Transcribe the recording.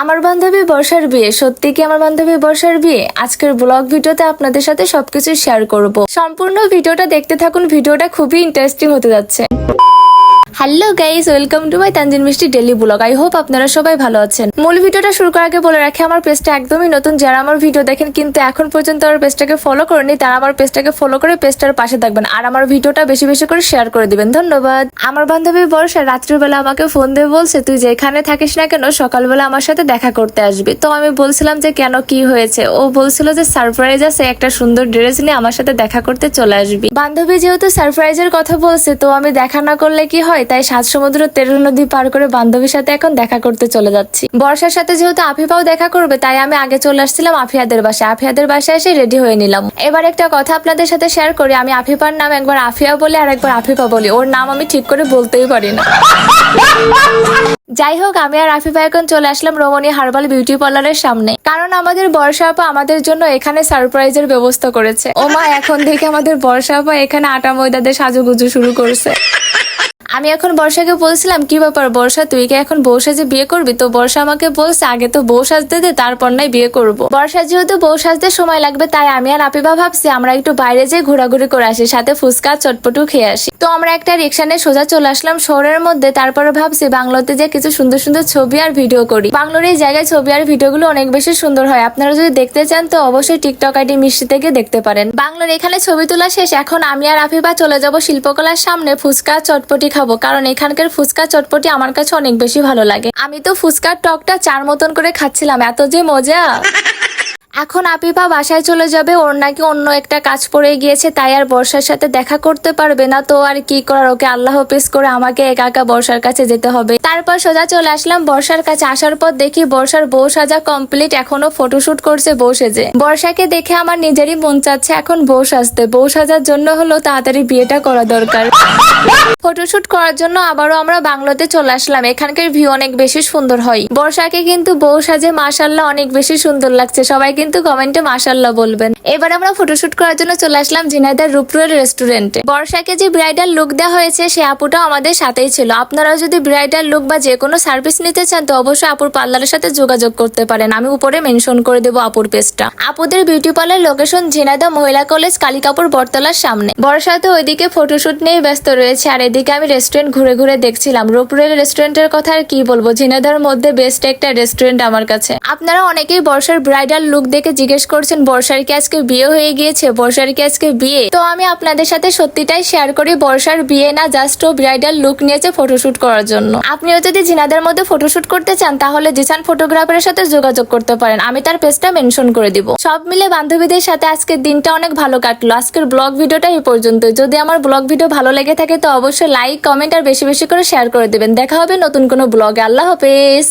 আমার বান্ধবী বর্ষার বিয়ে। সত্যি কি আমার বান্ধবী বর্ষার বিয়ে? আজকের ব্লগ ভিডিওতে আপনাদের সাথে সবকিছু শেয়ার করব। সম্পূর্ণ ভিডিওটা দেখতে থাকুন, ভিডিওটা খুবই ইন্টারেস্টিং হতে যাচ্ছে। Hello guys welcome to my Tanjin Mishti daily blog I hope আপনারা সবাই ভালো আছেন। মূল ভিডিওটা শুরু করার আগে বলে রাখি, আমার পেজটা একদমই নতুন। যারা আমার ভিডিও দেখেন, কিন্তু এখন পর্যন্ত আমার পেজটাকে ফলো করেনি তারা আমার পেজটাকে ফলো করে পেজটার পাশে থাকবেন। আর আমার ভিডিওটা বেশি বেশি করে শেয়ার করে দিবেন। ধন্যবাদ। আমার বান্ধবী বর্ষা রাত্রিবেলা আমাকে ফোন দিয়ে বলছে, তুই যেখানে থাকিস না কেন, সকালবেলা আমার সাথে দেখা করতে আসবি। তো আমি বলছিলাম যে, কেন, কি হয়েছে? ও বলছিল যে সারপ্রাইজ আছে, একটা সুন্দর ড্রেস নিয়ে আমার সাথে দেখা করতে চলে আসবি। বান্ধবী যেহেতু সারপ্রাইজের কথা বলছে, তো আমি দেখা না করলে কি হয়? তাই সাত সমুদ্র তেরো নদী পার করে বান্ধবীর সাথে এখন দেখা করতে চলে যাচ্ছি। বর্ষার সাথে যেহেতু আফিফাও দেখা করবে, তাই আমি আগে চলে আসছিলাম আফিয়াদের বাসায়। আফিয়াদের বাসায় এসে রেডি হয়ে নিলাম। এবার একটা কথা আপনাদের সাথে শেয়ার করি, আমি আফিফার নাম একবার আফিয়া বলি আর একবার আফিফা বলি। ওর নাম আমি ঠিক করে বলতেই পারি না। যাই হোক, আমি আর আফিফা এখন চলে আসলাম রমণী হার্বাল বিউটি পার্লারের সামনে। কারণ আমাদের বর্ষা আপা আমাদের জন্য এখানে সারপ্রাইজের ব্যবস্থা করেছে। ও মা এখন থেকে আমাদের বর্ষা আপা এখানে আটা ময়দাদের সাজুগুজু শুরু করছে। আমি এখন বর্ষাকে বলছিলাম, কি ব্যাপার বর্ষা, তুই কি এখন বউ সাজে বিয়ে করবি? তো বর্ষা আমাকে বলছে, আগে তো বউ সাজতে দে, তারপর নাই বিয়ে করব। বর্ষা যেহেতু বউ সাজতে সময় লাগবে, তাই আমি আর আপিবা ভাবছি, আমরা একটু বাইরে যেয়ে ঘোরাঘুরি করে আসি, সাথে ফুচকা, চটপটু খেয়ে আসি। তো আমরা একটা রিক্সা নিয়ে সোজা চলে আসলাম শহরের মধ্যে, তারপরে ভাবছি বাংলোতে যে কিছু সুন্দর সুন্দর ছবি আর ভিডিও করি। বাংলোর এই জায়গায় ছবি আর ভিডিওগুলো অনেক বেশি সুন্দর হয়, আপনারা যদি দেখতে চান, তো অবশ্যই টিকটক আইডি মিষ্টি থেকে দেখতে পারেন। বাংলোর এখানে ছবি তোলা শেষ, এখন আমি আর আফিবা চলে যাব শিল্পকলার সামনে, ফুচকা, চটপটি খাব, কারণ এখানকার ফুচকা চটপটি আমার কাছে অনেক বেশি ভালো লাগে। আমি তো ফুচকার টকটা চার মতন করে খাচ্ছিলাম, এত যে মজা! এখন আপিপা বাসায় চলে যাবে, ওর নাকি অন্য একটা কাজ পড়ে গিয়েছে, তাই আর বর্ষার সাথে দেখা করতে পারবে না, তো আর কি করার? ওকে আল্লাহ হাফেজ করে আমাকে একা একা বর্ষার কাছে যেতে হবে। তারপর সোজা চলে আসলাম বর্ষার কাছে, আসার পর দেখি বর্ষার বউ সাজা কমপ্লিট এখনও ফটোশুট করছে, বউ সেজে। বর্ষাকে দেখে আমার নিজেরই মন চাচ্ছে, এখন বউ সাজতে। বউ সাজার জন্য হলো তাড়াতাড়ি বিয়েটা করা দরকার। ফটোশুট করার জন্য আবারও আমরা বাংলাতে চলে আসলাম, এখানকার ভিউ অনেক বেশি সুন্দর হয়। বর্ষাকে কিন্তু বউ সাজে মাসাল্লাহ অনেক বেশি সুন্দর লাগছে সবাই কিন্তু কমেন্টে মাসাল্লাহ বলবেন। এবার আমরা ফটোশুট করার জন্য চলে আসলাম ঝিনাইদার রূপরুয়েল রেস্টুরেন্টে বর্ষাকে যে ব্রাইডাল লুক দেওয়া হয়েছে, সে আপুটাও আমাদের সাথেই ছিল। আপনারাও যদি ব্রাইডাল লুক বা যে কোনো সার্ভিস নিতে চান, তো অবশ্যই আপুর পার্লারের সাথে যোগাযোগ করতে পারেন। আমি উপরে মেনশন করে দেবো আপুর পেজটা আপুদের বিউটি পার্লার লোকেশন ঝিনাইদা মহিলা কলেজ কালিকাপুর বটতলার সামনে। বর্ষা তো ওইদিকে ফটোশুট নিয়ে ব্যস্ত রয়েছে, আর এদিকে আমি রেস্টুরেন্ট ঘুরে ঘুরে দেখছিলাম। রূপরুয়েল রেস্টুরেন্টের কথা আর কি বলব? ঝিনাইদার মধ্যে বেস্ট একটা রেস্টুরেন্ট আমার কাছে। আপনারা অনেকেই বর্ষার ব্রাইডাল লুক দেখে জিজ্ঞেস করছেন, বর্ষার কি আজকে বিয়ে হয়ে গিয়েছে, বর্ষার কি আজকে বিয়ে? তো আমি আপনাদের সাথে সত্যিটাই শেয়ার করি, বর্ষার বিয়ে না জাস্ট ও ব্রাইডাল লুক নিয়েছে ফটোশুট করার জন্য। আপনিও যদি জিনাদের মধ্যে ফটোশুট করতে চান, তাহলে জিসান ফটোগ্রাফারের সাথে যোগাযোগ করতে পারেন, আমি তার পেজটা মেনশন করে দিব। সব মিলে বান্ধবীদের সাথে আজকের দিনটা অনেক ভালো কাটলো। আজকের ব্লগ ভিডিওটা এই পর্যন্ত। যদি আমার ব্লগ ভিডিও ভালো লেগে থাকে, তো অবশ্যই লাইক কমেন্ট আর বেশি বেশি করে শেয়ার করে দেবেন। দেখা হবে নতুন কোনো ব্লগে আল্লাহ হাফেজ।